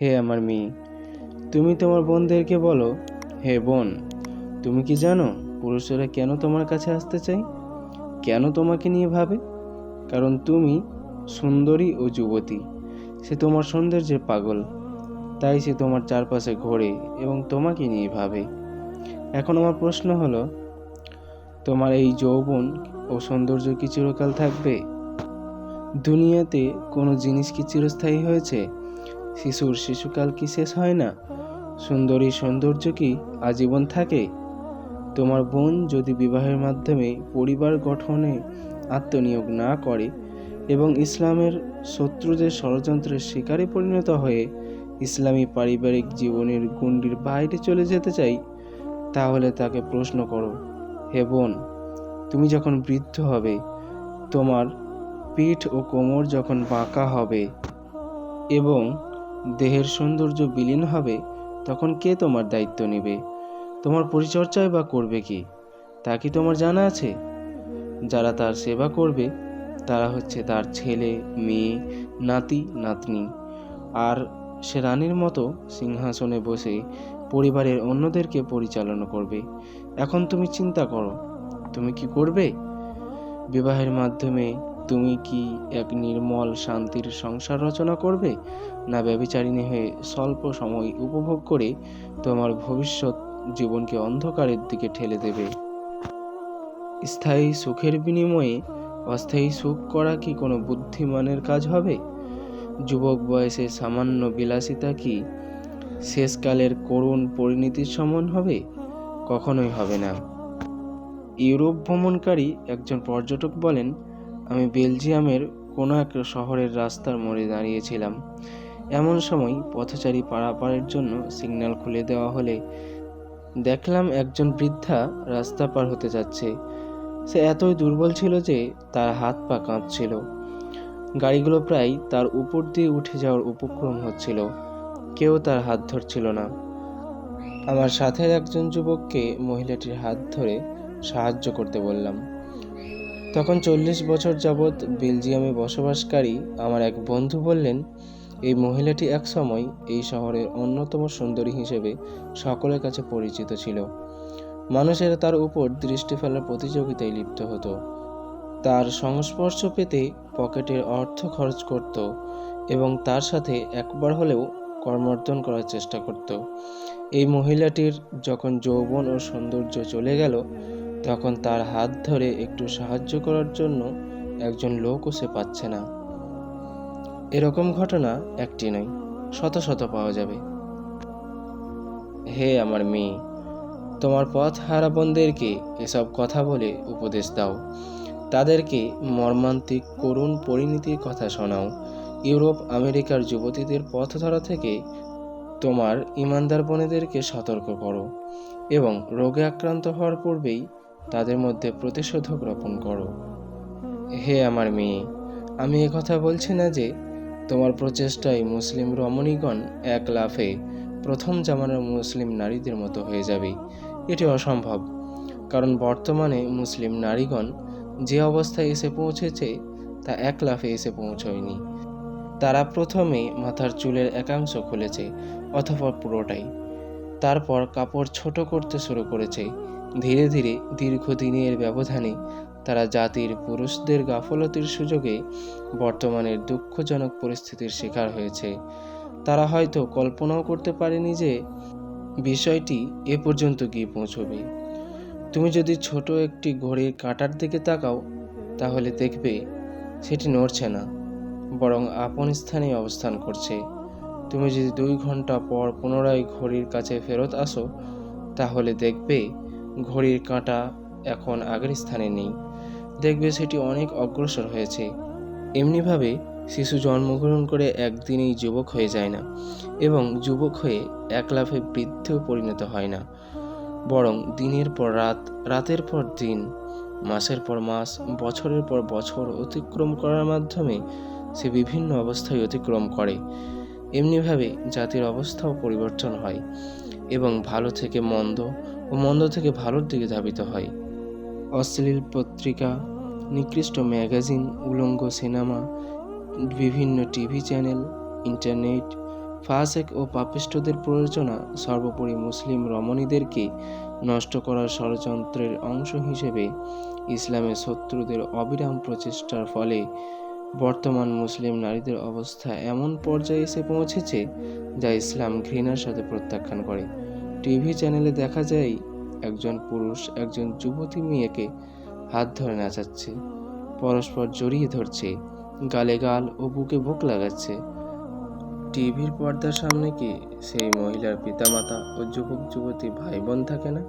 হে আমার মেয়ে, তুমি তোমার বোনদেরকে বলো, হে বোন, তুমি কি জানো পুরুষেরা কেন তোমার কাছে আসতে চাই কেন তোমাকে নিয়ে ভাবে? কারণ তুমি সুন্দরী ও যুবতী, সে তোমার সৌন্দর্যের পাগল, তাই সে তোমার চারপাশে ঘোরে এবং তোমাকে নিয়ে ভাবে। এখন আমার প্রশ্ন হলো, তোমার এই যৌবন ও সৌন্দর্য কি চিরকাল থাকবে? দুনিয়াতে কোনো জিনিস কি চিরস্থায়ী হয়েছে? শিশুর শিশুকাল কি শেষ হয় না? সুন্দরী সৌন্দর্য কি আজীবন থাকে? তোমার বোন যদি বিবাহের মাধ্যমে পরিবার গঠনে আত্মনিয়োগ না করে এবং ইসলামের শত্রুদের ষড়যন্ত্রের শিকারে পরিণত হয়ে ইসলামী পারিবারিক জীবনের গণ্ডির বাইরে চলে যেতে চাই, তাহলে তাকে প্রশ্ন করো, হে বোন, তুমি যখন বৃদ্ধ হবে, তোমার পিঠ ও কোমর যখন বাঁকা হবে এবং দেহের সৌন্দর্য বিলীন হবে, তখন কে তোমার দায়িত্ব নেবে? তোমার পরিচর্যায় বা করবে কি? তা কি তোমার জানা আছে? যারা তার সেবা করবে, তারা হচ্ছে তার ছেলে, মেয়ে, নাতি, নাতনি। আর সে রানীর মতো সিংহাসনে বসে পরিবারের অন্যদেরকে পরিচালনা করবে। এখন তুমি চিন্তা করো, তুমি কি করবে? বিবাহের মাধ্যমে তুমি কি এক নির্মল শান্তির সংসার রচনা করবে? না ব্যবিচারিণী হয়ে স্বল্প সময় উপভোগ করে তোমার ভবিষ্যৎ জীবনকে অন্ধকারের দিকে ঠেলে দেবে। স্থায়ী সুখের বিনিময়ে অস্থায়ী সুখ করা কি কোনো বুদ্ধিমানের কাজ হবে? যুবক বয়সে সামান্য বিলাসিতা কি শেষকালের করুণ পরিণতির সমান হবে? কখনোই হবে না। ইউরোপ ভ্রমণকারী একজন পর্যটক বলেন আমি বেলজিয়ামের কোনো এক শহরের রাস্তার মোড়ে দাঁড়িয়েছিলাম। এমন সময় পথচারী পারাপারের জন্য সিগন্যাল খুলে দেওয়া হলে দেখলাম একজন বৃদ্ধা রাস্তা পার হতে যাচ্ছে। সে এতই দুর্বল ছিল যে তার হাত পা কাঁপছিল। গাড়িগুলো প্রায় তার উপর দিয়ে উঠে যাওয়ার উপক্রম হচ্ছিল। কেউ তার হাত ধরছিল না। আমার সাথের একজন যুবককে মহিলাটির হাত ধরে সাহায্য করতে বললাম। তখন চল্লিশ বছর যাবৎ বেলজিয়ামে বসবাসকারী আমার এক বন্ধু বললেন, এই মহিলাটি একসময় এই শহরের অন্যতম সুন্দরী হিসেবে সকলের কাছে পরিচিত ছিল। মানুষেরা তার উপর দৃষ্টি ফেলার প্রতিযোগিতায় লিপ্ত হতো। তার সংস্পর্শ পেতে পকেটের অর্থ খরচ করত এবং তার সাথে একবার হলেও কর্মর্দন করার চেষ্টা করত। এই মহিলাটির যখন যৌবন ও সৌন্দর্য চলে গেল তখন তার হাত ধরে একটু সাহায্য করার জন্য একজন লোকও সে পাচ্ছে না। এরকম ঘটনা একটি নয়, শত শত পাওয়া যাবে। হে আমার মেয়ে, তোমার পথ হারা বোনদেরকে এসব কথা বলে উপদেশ দাও। তাদেরকে মর্মান্তিক, করুণ পরিণতির কথা শোনাও। ইউরোপ, আমেরিকার যুবতীদের পথ ধরা থেকে তোমার ইমানদার বোনেদেরকে সতর্ক করো এবং রোগে আক্রান্ত হওয়ার পূর্বেই তাদের মধ্যে প্রতিষেধক রোপণ করো। হে আমার মেয়ে, আমি কথা বলছি না যে তোমার প্রচেষ্টায় মুসলিম রমণীগণ এক লাফে প্রথম জামানার মুসলিম নারীদের মতো হয়ে যাবে। এটি অসম্ভব, কারণ বর্তমানে মুসলিম নারীগণ যে অবস্থায় এসে পৌঁছেছে তা এক লাফে এসে পৌঁছয়নি। তারা প্রথমে মাথার চুলের একাংশ খুলেছে অথবা পুরোটাই, তারপর কাপড় ছোট করতে শুরু করেছে ধীরে ধীরে দীর্ঘদিনের ব্যবধানে তারা জাতির পুরুষদের গাফলতির সুযোগে বর্তমানের দুঃখজনক পরিস্থিতির শিকার হয়েছে। তারা হয়তো কল্পনাও করতে পারেনি যে বিষয়টি এ পর্যন্ত গিয়ে পৌঁছবে। তুমি যদি ছোট একটি ঘড়ির কাঁটার দিকে তাকাও, তাহলে দেখবে সেটি নড়ছে না, বরং আপন স্থানে অবস্থান করছে। তুমি যদি দুই ঘণ্টা পর পুনরায় ঘড়ির কাছে ফেরত আসো, তাহলে দেখবে ঘড়ির কাঁটা এখন আগের স্থানে নেই। দেখবে সেটি অনেক অগ্রসর হয়েছে। এমনিভাবে শিশু জন্মগ্রহণ করে একদিনেই যুবক হয়ে যায় না এবং যুবক হয়ে এক লাফে বৃদ্ধেও পরিণত হয় না। বরং দিনের পর রাত, রাতের পর দিন, মাসের পর মাস, বছরের পর বছর অতিক্রম করার মাধ্যমে সে বিভিন্ন অবস্থায় অতিক্রম করে। এমনিভাবে জাতির অবস্থাও পরিবর্তন হয় এবং ভালো থেকে মন্দ ও মন্দ থেকে ভালোর দিকে ধাবিত হয়। অশ্লীল পত্রিকা, নিকৃষ্ট ম্যাগাজিন, উলঙ্গ সিনেমা, বিভিন্ন টিভি চ্যানেল, ইন্টারনেট, ফাসেক ও পাপিষ্টদের প্ররোচনা সর্বোপরি মুসলিম রমণীদেরকে নষ্ট করার ষড়যন্ত্রের অংশ হিসেবে ইসলামের শত্রুদের অবিরাম প্রচেষ্টার ফলে বর্তমান মুসলিম নারীদের অবস্থা এমন পর্যায়ে এসে পৌঁছেছে যা ইসলাম ঘৃণার সাথে প্রত্যাখ্যান করে। টিভি চ্যানেলে দেখা যায়, একজন পুরুষ একজন যুবতী মেয়েকে হাত ধরে নাচাচ্ছে। পরস্পর জড়িয়ে ধরছে গালে গাল ও বুকে বুক লাগাচ্ছে। টিভির পর্দার সামনে কি সেই মহিলার পিতামাতা ও যুবক যুবতী ভাই বোন থাকে না?